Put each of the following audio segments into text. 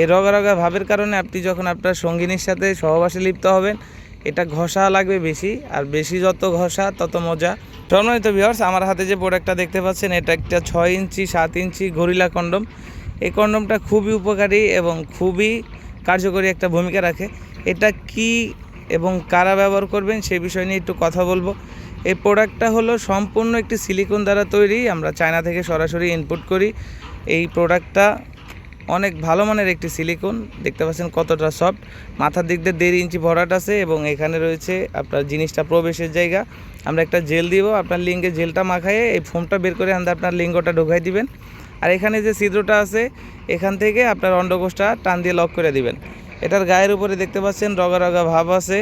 এই রগা ভাবের কারণে আপনি যখন আপনার সঙ্গিনীর সাথে সহবাসে লিপ্ত হবেন, এটা ঘষা লাগবে বেশি, আর বেশি যত ঘষা, তত মজা। সম্মানিত ভিউয়ার্স আমার হাতে যে প্রোডাক্টটা দেখতে পাচ্ছেন, এটা একটা ছয় ইঞ্চি, সাত ইঞ্চি গরিলা কন্ডম। এই কন্ডমটা খুবই উপকারী এবং খুবই কার্যকরী একটা ভূমিকা রাখে। এটা কি এবং কারা ব্যবহার করবেন সেই বিষয় নিয়ে একটু কথা বলব। এই প্রোডাক্টটা হলো সম্পূর্ণ একটি সিলিকন দ্বারা তৈরি। আমরা চায়না থেকে সরাসরি ইনপুট করি। এই প্রোডাক্টটা অনেক ভালো মানের একটি সিলিকন দেখতে পাচ্ছেন কতটা সফট মাথার দিক দিয়ে দেড় ইঞ্চি ভরাট আছে এবং এখানে রয়েছে আপনার জিনিসটা প্রবেশের জায়গা। আমরা একটা জেল দিব, আপনার লিঙ্গে জেলটা মাখায়ে এই ফোমটা বের করে আনতে আপনার লিঙ্গটা ঢোকাই দিবেন। আর এখানে যে ছিদ্রটা আছে, এখান থেকে আপনার অন্ডকোষটা টান দিয়ে লক করে দিবেন। এটার গায়ের উপরে দেখতে পাচ্ছেন রগা রগা ভাব আছে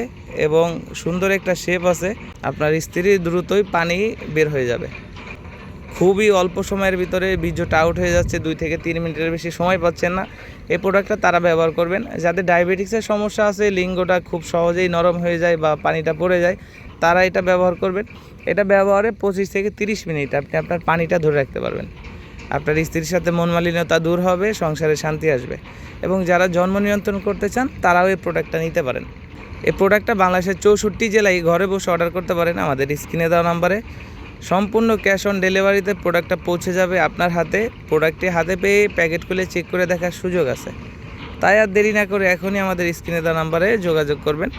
এবং সুন্দর একটা শেপ আছে। আপনার স্ত্রী দ্রুতই পানি বের হয়ে যাবে। খুবই অল্প সময়ের ভিতরে বীর্যটা আউট হয়ে যাচ্ছে, দুই থেকে তিন মিনিটের বেশি সময় পাচ্ছেন না। এই প্রোডাক্টটা তারা ব্যবহার করবেন। যাদের ডায়াবেটিক্সের সমস্যা আছে, লিঙ্গটা খুব সহজেই নরম হয়ে যায় বা পানিটা পড়ে যায়, তারা এটা ব্যবহার করবেন। এটা ব্যবহারে পঁচিশ থেকে তিরিশ মিনিট আপনি আপনার পানিটা ধরে রাখতে পারবেন। আপনার স্ত্রীর সাথে মনমালিন্যতা দূর হবে, সংসারে শান্তি আসবে। এবং যারা জন্ম নিয়ন্ত্রণ করতে চান, তারাও এই প্রোডাক্টটা নিতে পারেন। এই প্রোডাক্টটা বাংলাদেশের চৌষট্টি জেলায় ঘরে বসে অর্ডার করতে পারেন। আমাদের স্ক্রিনে দেওয়া নাম্বারে সম্পূর্ণ ক্যাশ অন ডেলিভারিতে প্রোডাক্টটা পৌঁছে যাবে আপনার হাতে। প্রোডাক্টটি হাতে পেয়ে প্যাকেট খুলে চেক করে দেখার সুযোগ আছে। তাই আর দেরি না করে এখনই আমাদের স্ক্রিনে দেওয়া নাম্বারে যোগাযোগ করবেন।